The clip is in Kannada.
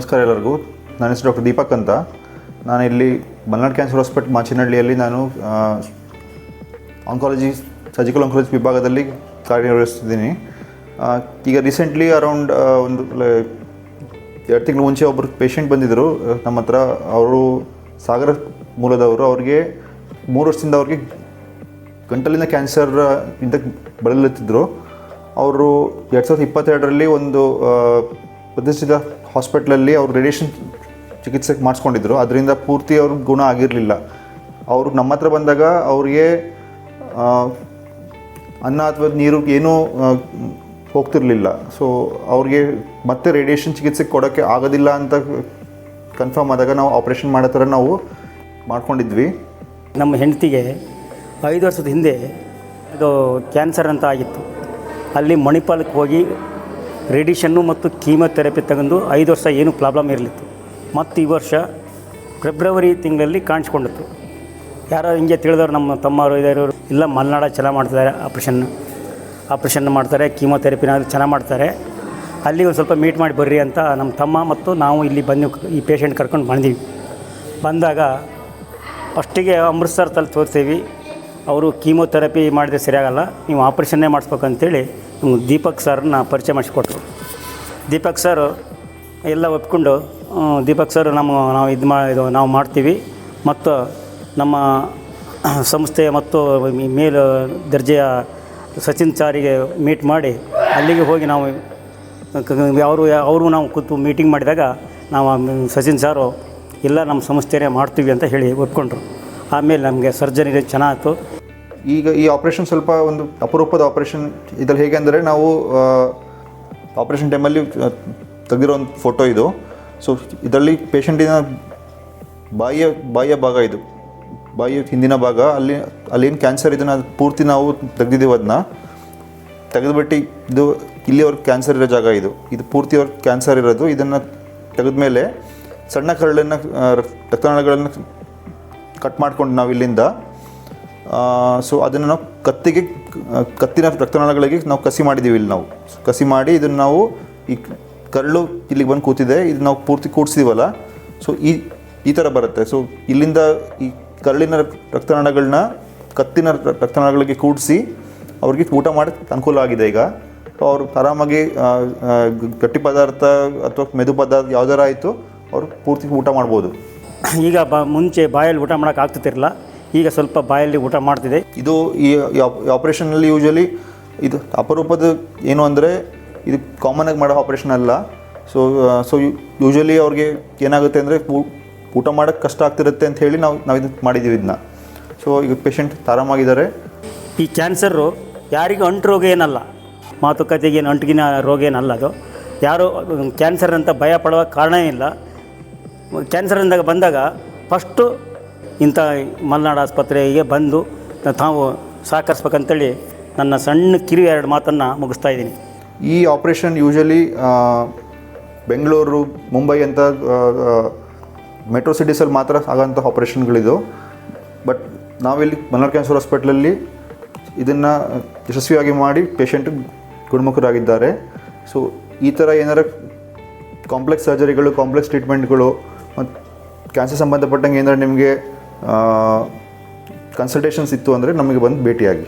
ನಮಸ್ಕಾರ ಎಲ್ಲರಿಗೂ. ನನ್ನ ಹೆಸರು ಡಾಕ್ಟರ್ ದೀಪಕ್ ಅಂತ. ನಾನು ಇಲ್ಲಿ ಮಲ್ನಾಡ್ ಕ್ಯಾನ್ಸರ್ ಹಾಸ್ಪಿಟಲ್ ಮಾಚಿನಹಳ್ಳಿಯಲ್ಲಿ ನಾನು ಆಂಕಾಲಜಿ ಸರ್ಜಿಕಲ್ ಆಂಕಾಲಜಿ ವಿಭಾಗದಲ್ಲಿ ಕಾರ್ಯನಿರ್ವಹಿಸ್ತಿದ್ದೀನಿ. ಈಗ ರೀಸೆಂಟ್ಲಿ ಅರೌಂಡ್ ಒಂದು ಎರಡು ತಿಂಗಳ ಮುಂಚೆ ಒಬ್ಬರು ಪೇಷಂಟ್ ಬಂದಿದ್ದರು ನಮ್ಮ ಹತ್ರ ಅವರು ಸಾಗರ ಮೂಲದವರು. ಅವ್ರಿಗೆ ಮೂರು ವರ್ಷದಿಂದ ಅವ್ರಿಗೆ ಗಂಟಲಿನ ಕ್ಯಾನ್ಸರ್ ಇಂದ ಬಳಲುತ್ತಿದ್ದರು ಅವರು ಎರಡು ಸಾವಿರದ ಇಪ್ಪತ್ತೆರಡರಲ್ಲಿ ಒಂದು ಪ್ರತಿಷ್ಠಿತ ಹಾಸ್ಪಿಟ್ಲಲ್ಲಿ ಅವರು ರೇಡಿಯೇಷನ್ ಚಿಕಿತ್ಸೆ ಮಾಡಿಸ್ಕೊಂಡಿದ್ರು. ಅದರಿಂದ ಪೂರ್ತಿ ಅವ್ರ ಗುಣ ಆಗಿರಲಿಲ್ಲ. ಅವರು ನಮ್ಮ ಹತ್ರ ಬಂದಾಗ ಅವ್ರಿಗೆ ಅನ್ನ ಅಥವಾ ನೀರು ಏನೂ ಹೋಗ್ತಿರ್ಲಿಲ್ಲ. ಸೊ ಅವ್ರಿಗೆ ಮತ್ತೆ ರೇಡಿಯೇಷನ್ ಚಿಕಿತ್ಸೆ ಕೊಡೋಕ್ಕೆ ಆಗೋದಿಲ್ಲ ಅಂತ ಕನ್ಫರ್ಮ್ ಆದಾಗ ನಾವು ಆಪ್ರೇಷನ್ ಮಾಡೋ ಥರ ನಾವು ಮಾಡ್ಕೊಂಡಿದ್ವಿ. ನಮ್ಮ ಹೆಂಡತಿಗೆ ಐದು ವರ್ಷದ ಹಿಂದೆ ಇದು ಕ್ಯಾನ್ಸರ್ ಅಂತ ಆಗಿತ್ತು. ಅಲ್ಲಿ ಮಣಿಪಾಲಕ್ಕೆ ಹೋಗಿ ರೇಡಿಷನ್ನು ಮತ್ತು ಕೀಮೊಥೆರಪಿ ತಗೊಂಡು ಐದು ವರ್ಷ ಏನೂ ಪ್ರಾಬ್ಲಮ್ ಇರಲಿತ್ತು. ಮತ್ತು ಈ ವರ್ಷ ಫೆಬ್ರವರಿ ತಿಂಗಳಲ್ಲಿ ಕಾಣಿಸ್ಕೊಂಡಿತ್ತು. ಯಾರೋ ಹಿಂಗೆ ತಿಳಿದವ್ರು ನಮ್ಮ ತಮ್ಮವರು ಇದ್ದಾರೆ ಇಲ್ಲ ಮಲೆನಾಡ ಚೆನ್ನಾಗಿ ಮಾಡ್ತಿದ್ದಾರೆ, ಆಪ್ರೇಷನ್ ಆಪ್ರೇಷನ್ ಮಾಡ್ತಾರೆ ಕೀಮೊಥೆರಪಿನ ಚೆನ್ನಾಗಿ ಮಾಡ್ತಾರೆ. ಅಲ್ಲಿ ಒಂದು ಸ್ವಲ್ಪ ಮೀಟ್ ಮಾಡಿ ಬರ್ರಿ ಅಂತ ನಮ್ಮ ತಮ್ಮ ಮತ್ತು ನಾವು ಇಲ್ಲಿ ಬಂದು ಈ ಪೇಷಂಟ್ ಕರ್ಕೊಂಡು ಬಂದೀವಿ. ಬಂದಾಗ ಫಸ್ಟಿಗೆ ಅಮೃತ್ಸರ್ ತಲ್ಲಿ ತೋರಿಸ್ತೀವಿ ಅವರು ಕೀಮೋಥೆರಪಿ ಮಾಡಿದ್ರೆ ಸರಿಯಾಗಲ್ಲ, ನೀವು ಆಪ್ರೇಷನ್ನೇ ಮಾಡಿಸ್ಬೇಕಂತೇಳಿ ನಮ್ಗೆ ದೀಪಕ್ ಸರ್ನ ಪರಿಚಯ ಮಾಡಿಸ್ಕೊಟ್ರು. ದೀಪಕ್ ಸರ್ ಎಲ್ಲ ಒಪ್ಕೊಂಡು ದೀಪಕ್ ಸರ್ ನಮ್ಮ ನಾವು ಇದು ಮಾ, ಇದು ನಾವು ಮಾಡ್ತೀವಿ ಮತ್ತು ನಮ್ಮ ಸಂಸ್ಥೆ ಮತ್ತು ಮೇಲ್ ದರ್ಜೆಯ ಸಚಿನ್ ಸಾರಿಗೆ ಮೀಟ್ ಮಾಡಿ ಅಲ್ಲಿಗೆ ಹೋಗಿ ನಾವು ಅವರು ಅವರು ನಾವು ಕೂತು ಮೀಟಿಂಗ್ ಮಾಡಿದಾಗ ನಾವು ಸಚಿನ್ ಸಾರು ಇಲ್ಲ ನಮ್ಮ ಸಂಸ್ಥೆನೇ ಮಾಡ್ತೀವಿ ಅಂತ ಹೇಳಿ ಒಪ್ಕೊಂಡ್ರು. ಆಮೇಲೆ ನಮಗೆ ಸರ್ಜರಿ ಚೆನ್ನಾಗಿತ್ತು ಈಗ ಈ ಆಪ್ರೇಷನ್ ಸ್ವಲ್ಪ ಒಂದು ಅಪರೂಪದ ಆಪ್ರೇಷನ್ ಇದ್ರಲ್ಲಿ ಹೇಗೆ ಅಂದರೆ ನಾವು ಆಪ್ರೇಷನ್ ಟೈಮಲ್ಲಿ ತೆಗೆದಿರೋ ಒಂದು ಫೋಟೋ ಇದು. ಸೊ ಇದರಲ್ಲಿ ಪೇಷಂಟಿನ ಬಾಯಿಯ ಬಾಯಿಯ ಭಾಗ ಇದು. ಬಾಯಿಯ ಹಿಂದಿನ ಭಾಗ, ಅಲ್ಲಿ, ಅಲ್ಲೇನು ಕ್ಯಾನ್ಸರ್ ಇದನ್ನು ಪೂರ್ತಿ ನಾವು ತೆಗೆದಿದ್ದೀವಿ ಅದನ್ನ. ತೆಗೆದುಬಿಟ್ಟು ಇದು ಇಲ್ಲಿ ಕ್ಯಾನ್ಸರ್ ಇರೋ ಜಾಗ ಇದು. ಇದು ಪೂರ್ತಿ ಅವ್ರ ಕ್ಯಾನ್ಸರ್ ಇರೋದು. ಇದನ್ನು ತೆಗೆದ ಮೇಲೆ ಸಣ್ಣ ಕರಳನ್ನು ರಕ್ತನಾಳಗಳನ್ನು ಕಟ್ ಮಾಡ್ಕೊಂಡು ನಾವು ಇಲ್ಲಿಂದ ಸೊ ಅದನ್ನು ನಾವು ಕತ್ತಿಗೆ, ಕತ್ತಿನ ರಕ್ತನಾಳಗಳಿಗೆ ನಾವು ಕಸಿ ಮಾಡಿದ್ದೀವಿ ಇಲ್ಲಿ ನಾವು. ಕಸಿ ಮಾಡಿ ಇದನ್ನು ನಾವು ಈ ಕರಳು ಇಲ್ಲಿಗೆ ಬಂದು ಕೂತಿದೆ ಇದು ನಾವು ಪೂರ್ತಿ ಕೂಡಿಸಿದೀವಲ್ಲ? ಸೊ ಈ ಈ ಥರ ಬರುತ್ತೆ. ಸೊ ಇಲ್ಲಿಂದ ಈ ಕರಳಿನ ರಕ್- ರಕ್ತನಾಳಗಳನ್ನ ಕತ್ತಿನ ರಕ್ತನಾಳಗಳಿಗೆ ಕೂಡಿಸಿ ಅವ್ರಿಗೆ ಊಟ ಮಾಡೋಕ್ಕೆ ಅನುಕೂಲ ಆಗಿದೆ ಈಗ. ಅವರು ಆರಾಮಾಗಿ ಗಟ್ಟಿ ಪದಾರ್ಥ ಅಥವಾ ಮೆದು ಪದಾರ್ಥ ಯಾವ್ದಾರ ಆಯಿತು, ಅವರು ಪೂರ್ತಿ ಊಟ ಮಾಡ್ಬೋದು. ಈಗ ಬ ಮುಂಚೆ ಬಾಯಲ್ಲಿ ಊಟ ಮಾಡೋಕೆ ಆಗ್ತಿರ್ಲಿಲ್ಲ ಈಗ ಸ್ವಲ್ಪ ಬಾಯಲ್ಲಿ ಊಟ ಮಾಡ್ತಿದೆ. ಇದು ಈ ಆಪ್ರೇಷನಲ್ಲಿ ಯೂಶಲಿ ಇದು ಅಪರೂಪದ ಏನು ಅಂದರೆ ಇದು ಕಾಮನ್ ಆಗಿ ಮಾಡೋ ಆಪ್ರೇಷನ್ ಅಲ್ಲ. ಸೊ ಸೊ ಯೂಶಲಿ ಅವ್ರಿಗೆ ಏನಾಗುತ್ತೆ ಅಂದರೆ ಊಟ ಮಾಡೋಕ್ಕೆ ಕಷ್ಟ ಆಗ್ತಿರುತ್ತೆ ಅಂತ ಹೇಳಿ ನಾವು ನಾವು ಇದು ಮಾಡಿದ್ದೀವಿ ಇದನ್ನ ಸೊ ಈಗ ಪೇಷಂಟ್ ಆರಾಮಾಗಿದ್ದಾರೆ. ಈ ಕ್ಯಾನ್ಸರು ಯಾರಿಗೂ ಅಂಟು ರೋಗ ಏನಲ್ಲ. ಮಾತುಕತೆಗೆ ಏನು ಅಂಟಿಗಿನ ರೋಗ ಏನಲ್ಲ ಅದು. ಯಾರು ಕ್ಯಾನ್ಸರ್ ಅಂತ ಭಯ ಪಡುವ ಕಾರಣ ಇಲ್ಲ. ಕ್ಯಾನ್ಸರ್ ಅಂದಾಗ ಬಂದಾಗ ಫಸ್ಟು ಇಂಥ ಮಲೆನಾಡು ಆಸ್ಪತ್ರೆಗೆ ಬಂದು ತಾವು ಸಹಕರಿಸ್ಬೇಕಂತೇಳಿ ನನ್ನ ಸಣ್ಣ ಕಿರಿ ಎರಡು ಮಾತನ್ನು ಮುಗಿಸ್ತಾ ಇದ್ದೀನಿ. ಈ ಆಪ್ರೇಷನ್ ಯೂಶಲಿ ಬೆಂಗಳೂರು, ಮುಂಬೈ ಅಂತ ಮೆಟ್ರೋ ಸಿಟೀಸಲ್ಲಿ ಮಾತ್ರ ಆಗೋಂಥ ಆಪ್ರೇಷನ್ಗಳಿದು ಬಟ್ ನಾವಿಲ್ಲಿ ಮಲ್ನಾಡ್ ಕ್ಯಾನ್ಸರ್ ಹಾಸ್ಪಿಟ್ಲಲ್ಲಿ ಇದನ್ನು ಯಶಸ್ವಿಯಾಗಿ ಮಾಡಿ ಪೇಷಂಟ್ ಗುಣಮುಖರಾಗಿದ್ದಾರೆ. ಸೊ ಈ ಥರ ಏನಾರ ಕಾಂಪ್ಲೆಕ್ಸ್ ಸರ್ಜರಿಗಳು ಕಾಂಪ್ಲೆಕ್ಸ್ ಟ್ರೀಟ್ಮೆಂಟ್ಗಳು ಮತ್ತು ಕ್ಯಾನ್ಸರ್ ಸಂಬಂಧಪಟ್ಟಂಗೆ ಏನಾರ ನಿಮಗೆ ಕನ್ಸಲ್ಟೇಷನ್ಸ್ ಇತ್ತು ಅಂದರೆ ನಮಗೆ ಬಂದು ಭೇಟಿಯಾಗಿ.